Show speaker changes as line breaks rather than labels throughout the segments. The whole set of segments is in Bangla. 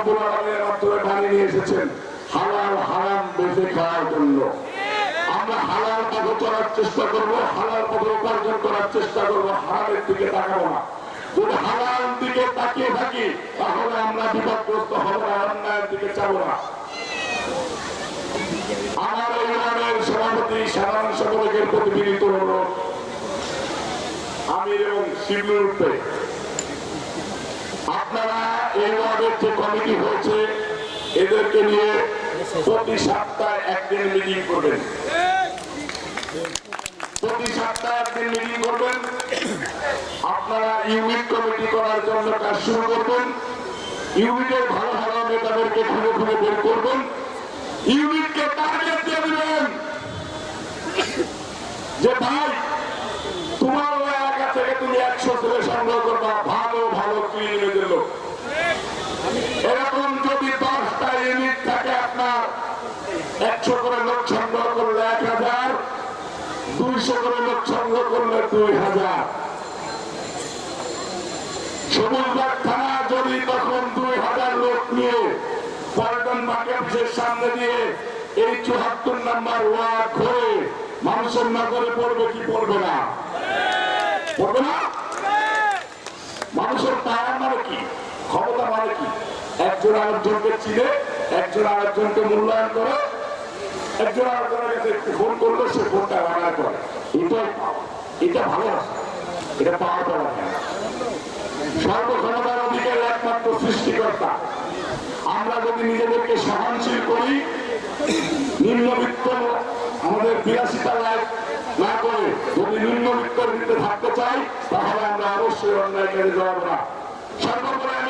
রব্বুল আলামিনের মাধ্যমে বানিয়ে নিয়ে এসেছেন। হালাল হারাম বেঁচে খাওয়ার জন্য। আমরা হালাল পথে চলার চেষ্টা করব, হালাল পথে উপার্জন করার চেষ্টা করব, হারামের দিকে তাকাবো না। যদি হালাল দিকে তাকিয়ে থাকি, তাহলে আমরা বিপদগ্রস্ত হব না, অন্যায়ের দিকে যাব না। আমার এই সভাপতি সাধারণ সম্পাদকের প্রতিনিধিত্ব হল আমির এবং শিবলুর আপনারা এই কমিটি হয়েছে, এদেরকে নিয়ে প্রতি সপ্তাহে একদিন মিটিং করবেন। প্রতি সপ্তাহে একদিন মিটিং করবেন। আপনারা ইউনিট কমিটি করার জন্য কাজ শুরু করবেন। ইউনিটের ভালো ভালো নেতাদেরকে খুঁজে খুঁজে বের করবেন। ইউনিটকে টার্গেট দিয়ে দিবেন। যে ভাই, তোমার এলাকা থেকে তুমি একশো ছেলে সংগ্রহ করবা। ভালো ভালো ক্লিনিকের লোক। এরকম যদি দশটা ইউনিট থাকে আপনার, একশো করে লোক সংগ্রহ করলে এক হাজার, দুইশো করে লোক সংগ্রহ করলে দুই হাজার। সবুজবাগ থানা যদি তখন দুই হাজার লোক নিয়ে পল্টন মার্কেট অফিসের সামনে দিয়ে এই চুয়াত্তর নাম্বার ওয়ার্ড ঘুরে মানুষের নগরে পড়বে কি পড়বে না? পড়বে না? মানুষের পাওয়ার মানে কি? ক্ষমতা মানে কি? একজন আরেকজনকে চিনে, একজন আরেকজনকে মূল্যায়ন করে, একজন আরেকজনের কাছে ফোন করলে সে ফোনটা রান্না করে। পাওয়া এটা ভালোবাসা। এটা পাওয়া যায়। না সর্বক্ষমতার অধিকার একমাত্র সৃষ্টিকর্তা। আমরা যদি নিজেদেরকে সহনশীল করি, নিম্নবিত্ত আমাদের বিলাসিতা লাইফ না করে যদি নিম্নবিত্তের ভিতরে থাকতে চাই, তাহলে আমরা অবশ্যই অন্যায়কারী যাব না। সর্বোপরি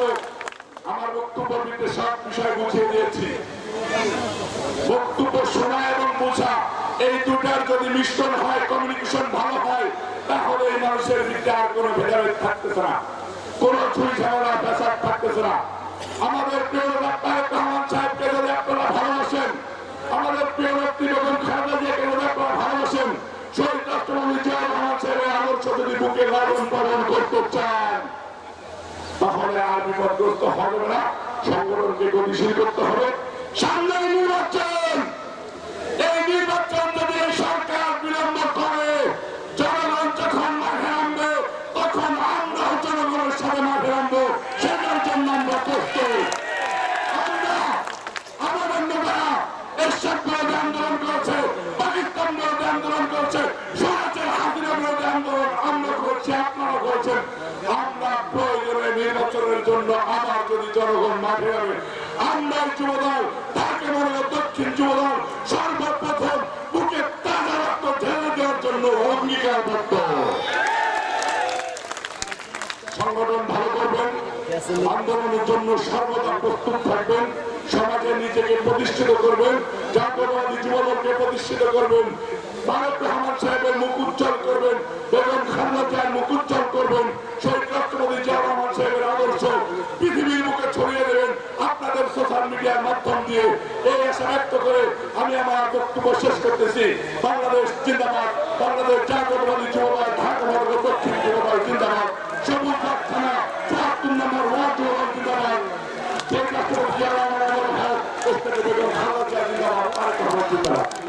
আমরা আমার বক্তব্য সব বিষয় বুঝিয়ে দিয়েছি। বক্তব্য শোনা এবং বোঝা, এই দুটার যদি মিশ্রণ হয় কমিউনিকেশন ভালো হয়, তাহলে এই মানুষের ভিতরে আর কোনো ভেদাভেদ থাকতেছে না। কোন ছুরি ঝামেলা পেশাব থাকতেছে না। আমাদের প্রিয় ডাক্তার রহমান সাহেবকে যদি আপনারা ভালোবাসেন, আমাদের প্রিয় নেত্রী বেগম খালেদা জিয়াকে যদি আপনারা ভালোবাসেন, শহীদ রাষ্ট্রপতি জিয়া রহমান সাহেবের আদর্শ যদি বুকে লালন পালন করতে চান তাহলে আর বিপদগ্রস্ত হবে না। সংগঠনকে গতিশীল করতে হবে। সামনে নির্বাচন এই নির্বাচন যদি এই সরকার বিলম্ব করে জনগণ যখন মাঠে নামবে তখন আমরাও জনগণের সাথে মাঠে নামবো সেটার জন্য আমরা প্রস্তুত আমরা আমাদের নেতারা এরশাদ বিরোধী আন্দোলন করেছে পাকিস্তান বিরোধী আন্দোলন করেছে সমাজের হাজিরা বিরোধী আন্দোলন আমরা করছি আপনারা করেছেন আমরা প্রয়োজনে নির্বাচনের জন্য আবার যদি জনগণ মাঠে নামে আমরা যুবদল, তাকে মনে হয় দক্ষিণ যুবদল, সর্বপ্রথম বুকে তাজা রক্ত ঢেলে দেওয়ার জন্য অঙ্গীকারবদ্ধ। সংগঠন ভালো করবেন, আন্দোলনের জন্য সর্বদা প্রস্তুত থাকবেন, সমাজে নিজেকে প্রতিষ্ঠিত করবেন জাতীয়বাদী যুবদলকে প্রতিষ্ঠিত করবেন। তারেক রহমান সাহেবের সোশ্যাল মিডিয়ার মাধ্যম দিয়ে এই আশা ব্যক্ত করে আমি আমার বক্তব্য শেষ করতেছি। বাংলাদেশ জিন্দাবাদ। বাংলাদেশ জাতীয়বাদী যুবদল, ঢাকা দক্ষিণ জিন্দাবাদ। সবুজ প্রার্থনা চুয়াত্তর নম্বর ওয়ার্ড যুবদল জিন্দাবাদ। শহীদ রাষ্ট্রপতি তারেক জিন্দাবাদ।